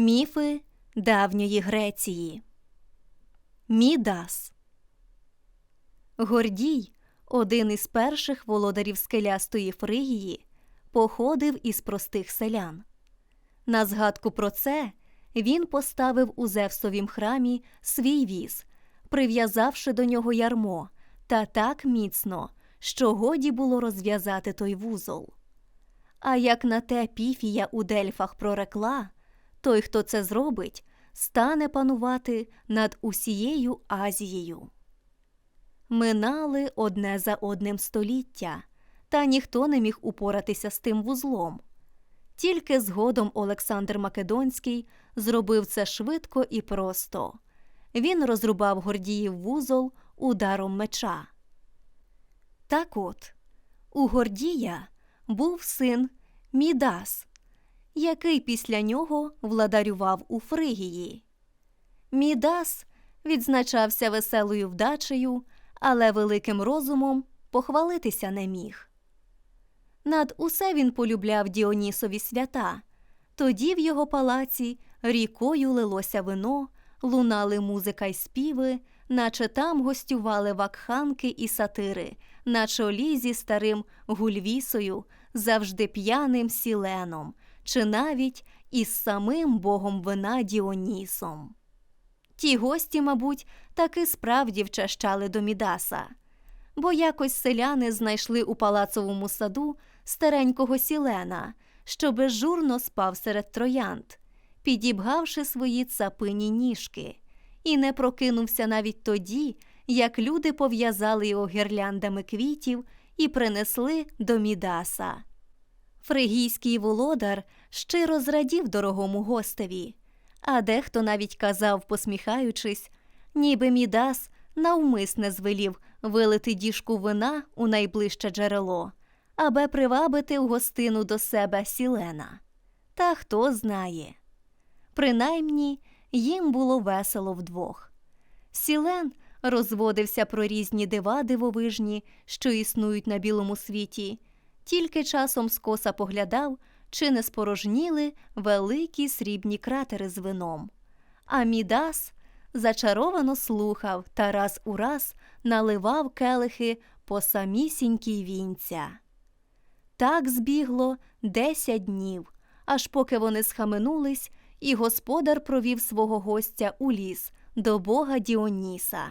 Міфи давньої Греції. Мідас Гордій, один із перших володарів скелястої Фригії, походив із простих селян. На згадку про це він поставив у Зевсовім храмі свій віз, прив'язавши до нього ярмо, та так міцно, що годі було розв'язати той вузол. А як на те піфія у дельфах прорекла, той, хто це зробить, стане панувати над усією Азією. Минали одне за одним століття, та ніхто не міг упоратися з тим вузлом. Тільки згодом Олександр Македонський зробив це швидко і просто. Він розрубав Гордіїв вузол ударом меча. Так от, у Гордія був син Мідас, який після нього владарював у Фригії. Мідас відзначався веселою вдачею, але великим розумом похвалитися не міг. Над усе він полюбляв Діонісові свята, тоді в його палаці рікою лилося вино, лунали музика й співи, наче там гостювали вакханки і сатири, на чолі зі старим гульвісою, завжди п'яним сіленом, чи навіть із самим богом вина Діонісом. Ті гості, мабуть, таки справді вчащали до Мідаса, бо якось селяни знайшли у палацовому саду старенького сілена, що безжурно спав серед троянд, підібгавши свої цапині ніжки, і не прокинувся навіть тоді, як люди пов'язали його гірляндами квітів і принесли до Мідаса. Фригійський володар щиро зрадів дорогому гостеві, а дехто навіть казав, посміхаючись, ніби Мідас навмисне звелів вилити діжку вина у найближче джерело, аби привабити в гостину до себе сілена. Та хто знає. Принаймні їм було весело вдвох. Сілен розводився про різні дива дивовижні, що існують на білому світі, тільки часом скоса поглядав, чи не спорожніли великі срібні кратери з вином. А Мідас зачаровано слухав та раз у раз наливав келихи по самісінькій вінця. Так збігло десять днів, аж поки вони схаменулись, і господар провів свого гостя у ліс до бога Діоніса.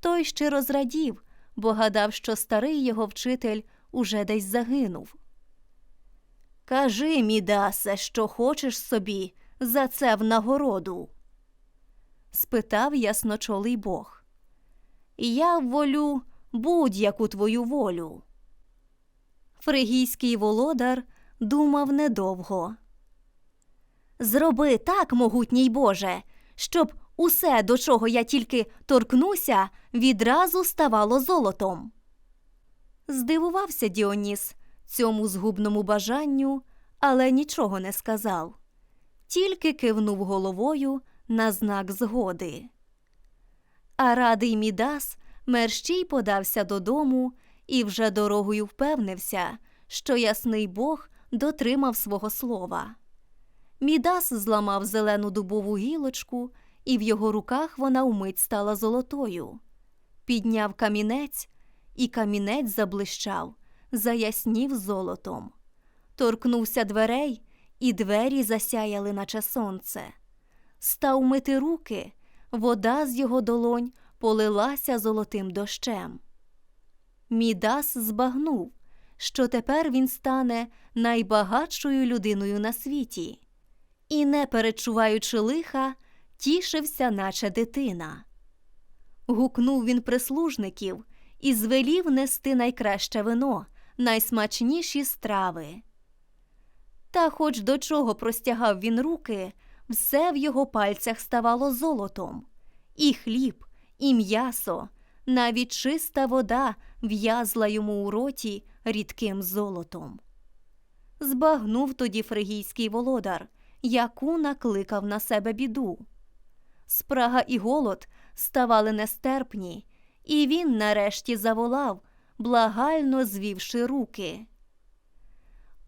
Той щиро зрадів, бо гадав, що старий його вчитель уже десь загинув. Кажи, Мідасе, що хочеш собі за це в нагороду? спитав ясночолий бог. Я волю будь-яку твою волю. Фригійський володар думав недовго. Зроби так, могутній Боже, щоб усе, до чого я тільки торкнуся, відразу ставало золотом. Здивувався Діоніс цьому згубному бажанню, але нічого не сказав, тільки кивнув головою на знак згоди. А радий Мідас мерщій подався додому і вже дорогою впевнився, що ясний Бог дотримав свого слова. Мідас зламав зелену дубову гілочку, і в його руках вона вмить стала золотою. Підняв камінець, і камінець заблищав, заяснів золотом. Торкнувся дверей, і двері засяяли, наче сонце. Став мити руки, вода з його долонь полилася золотим дощем. Мідас збагнув, що тепер він стане найбагатшою людиною на світі, і, не перечуваючи лиха, тішився, наче дитина. Гукнув він прислужників і звелів нести найкраще вино, найсмачніші страви. Та, хоч до чого простягав він руки, все в його пальцях ставало золотом, і хліб, і м'ясо, навіть чиста вода в'язла йому у роті рідким золотом. Збагнув тоді фригійський володар, яку накликав на себе біду. Спрага і голод ставали нестерпні, і він нарешті заволав, благально звівши руки.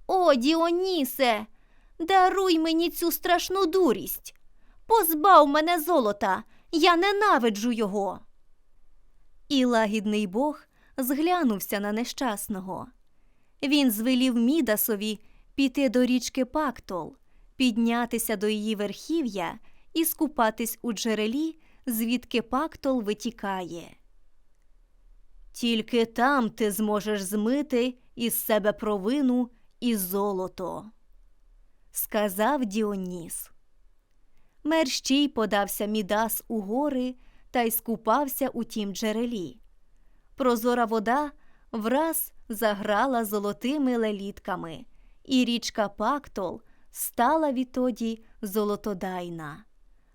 О, Діонісе, Даруй мені цю страшну дурість. Позбав мене золота, я ненавиджу його. І лагідний Бог зглянувся на нещасного. Він звелів Мідасові піти до річки Пактол, піднятися до її верхів'я і скупатись у джерелі, звідки Пактол витікає. Тільки там ти зможеш змити із себе провину і золото, сказав Діоніс. Мерщій подався Мідас у гори та й скупався у тім джерелі. Прозора вода враз заграла золотими лелітками, і річка Пактол стала відтоді золотодайна.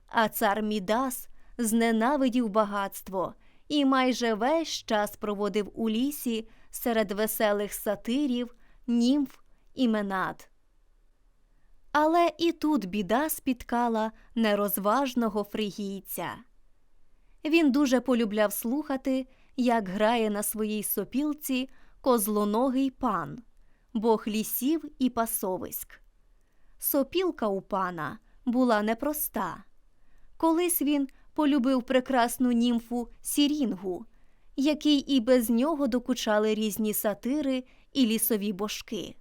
А цар Мідас зненавидів багатство і майже весь час проводив у лісі серед веселих сатирів, німф і менад. Але і тут біда спіткала нерозважного фригійця. Він дуже полюбляв слухати, як грає на своїй сопілці козлоногий пан, бог лісів і пасовиськ. Сопілка у пана була непроста. Колись він полюбив прекрасну німфу Сірінгу, який і без нього докучали різні сатири і лісові божки.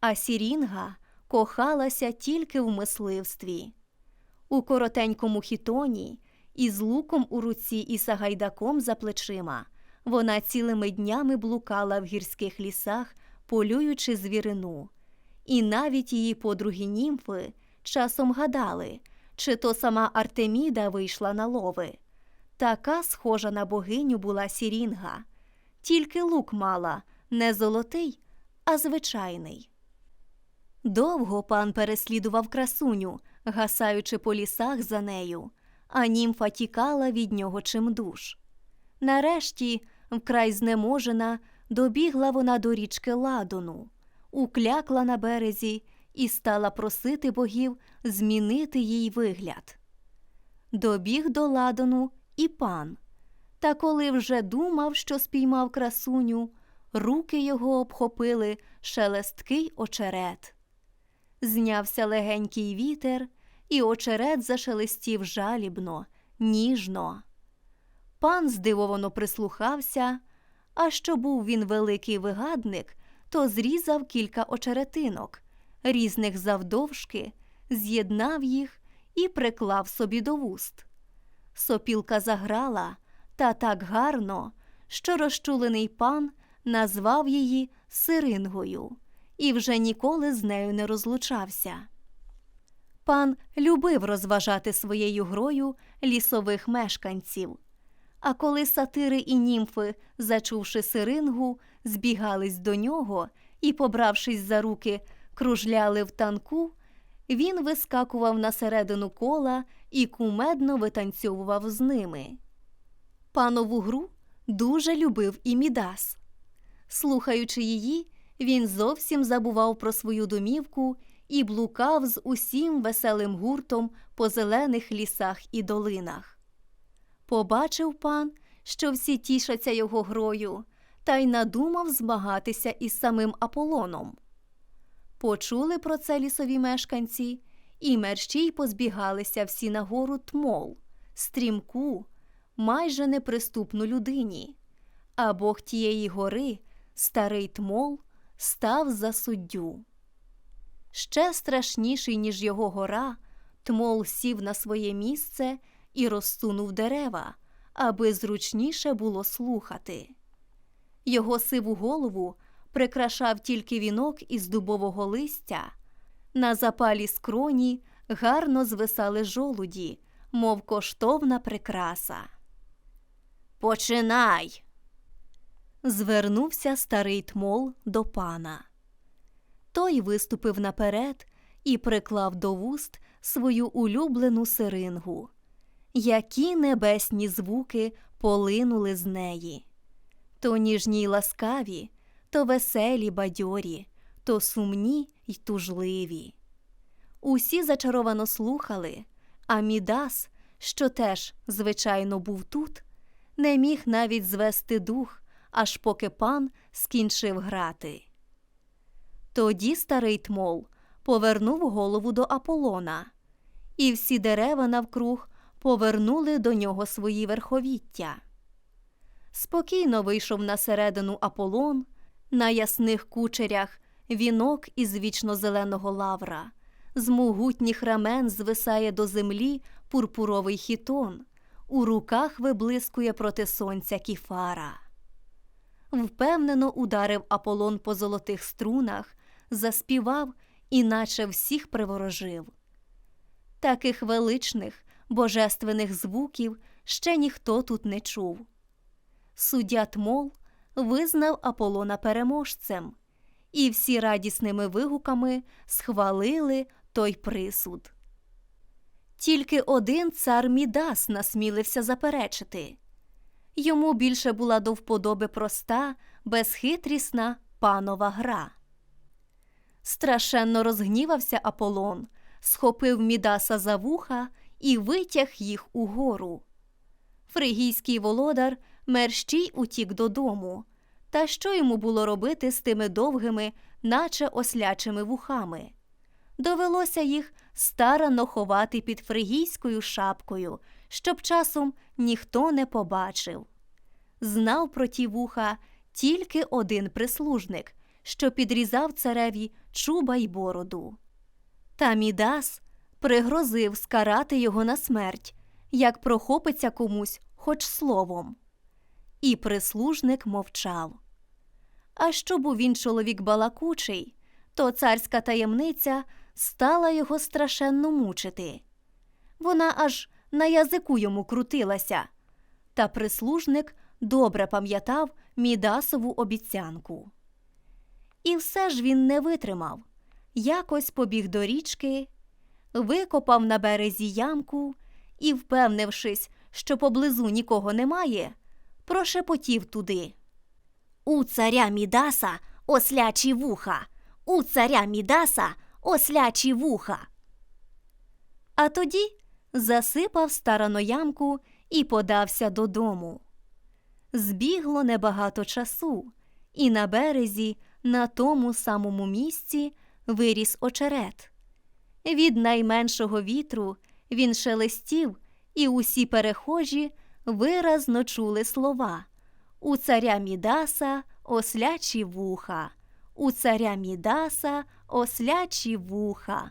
А Сірінга кохалася тільки в мисливстві. У коротенькому хітоні, із луком у руці і сагайдаком за плечима, вона цілими днями блукала в гірських лісах, полюючи звірину. І навіть її подруги німфи часом гадали, чи то сама Артеміда вийшла на лови. Така схожа на богиню була Сірінга, тільки лук мала не золотий, а звичайний. Довго пан переслідував красуню, гасаючи по лісах за нею, а німфа тікала від нього чимдуж. Нарешті, вкрай знеможена, добігла вона до річки Ладону, уклякла на березі і стала просити богів змінити їй вигляд. Добіг до ладону і пан. Та коли вже думав, що спіймав красуню, руки його обхопили шелесткий очерет. Знявся легенький вітер, і очерет зашелестів жалібно, ніжно. Пан здивовано прислухався, а що був він великий вигадник, то зрізав кілька очеретинок, різних завдовжки, з'єднав їх і приклав собі до вуст. Сопілка заграла та так гарно, що розчулений пан назвав її сирингою і вже ніколи з нею не розлучався. Пан любив розважати своєю грою лісових мешканців. А коли сатири і німфи, зачувши сирингу, збігались до нього і, побравшись за руки, кружляли в танку, він вискакував на середину кола і кумедно витанцьовував з ними. Панову гру дуже любив і Мідас. Слухаючи її, він зовсім забував про свою домівку і блукав з усім веселим гуртом по зелених лісах і долинах. Побачив пан, що всі тішаться його грою, та й надумав змагатися із самим Аполоном. Почули про це лісові мешканці, і мерщій позбігалися всі на гору тмол, стрімку, майже неприступну людині, а бог тієї гори, старий тмол, став за суддю. Ще страшніший, ніж його гора, тмол сів на своє місце і розсунув дерева, аби зручніше було слухати. Його сиву голову прикрашав тільки вінок із дубового листя. На запалі скроні гарно звисали жолуді, мов коштовна прикраса. Починай. Звернувся старий тмол до пана. Той виступив наперед і приклав до вуст свою улюблену сирингу. Які небесні звуки полинули з неї. То ніжні й ласкаві, то веселі бадьорі, то сумні й тужливі. Усі зачаровано слухали, а Мідас, що теж, звичайно, був тут, не міг навіть звести дух, аж поки пан скінчив грати. Тоді старий тмол повернув голову до Аполлона, і всі дерева навкруг повернули до нього свої верховіття. Спокійно вийшов на середину Аполлон, на ясних кучерях вінок із вічно-зеленого лавра, з могутніх рамен звисає до землі пурпуровий хітон, у руках виблискує проти сонця кіфара. Впевнено ударив Аполлон по золотих струнах, заспівав і наче всіх приворожив. Таких величних, божественних звуків ще ніхто тут не чув. Суддя Тмол визнав Аполлона переможцем, і всі радісними вигуками схвалили той присуд. Тільки один цар Мідас насмілився заперечити. Йому більше була до вподоби проста, безхитрісна панова гра. Страшенно розгнівався Аполлон, схопив Мідаса за вуха і витяг їх угору. Фригійський володар мерщій утік додому. Та що йому було робити з тими довгими, наче ослячими вухами? Довелося їх старано ховати під фригійською шапкою, щоб часом ніхто не побачив. Знав про ті вуха тільки один прислужник, що підрізав цареві чуба й бороду. Та Мідас пригрозив скарати його на смерть, як прохопиться комусь хоч словом. І прислужник мовчав. А що був він чоловік балакучий, то царська таємниця стала його страшенно мучити. Вона аж на язику йому крутилася, та прислужник добре пам'ятав Мідасову обіцянку. І все ж він не витримав, якось побіг до річки, викопав на березі ямку і, впевнившись, що поблизу нікого немає, прошепотів туди. У царя Мідаса ослячі вуха, у царя Мідаса ослячі вуха. А тоді засипав старано ямку і подався додому. Збігло небагато часу, і на березі, на тому самому місці, виріс очерет. Від найменшого вітру він шелестів, і усі перехожі виразно чули слова У царя Мідаса ослячі вуха, у царя Мідаса ослячі вуха.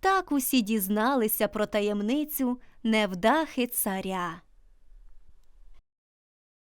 Так усі дізналися про таємницю невдахи царя.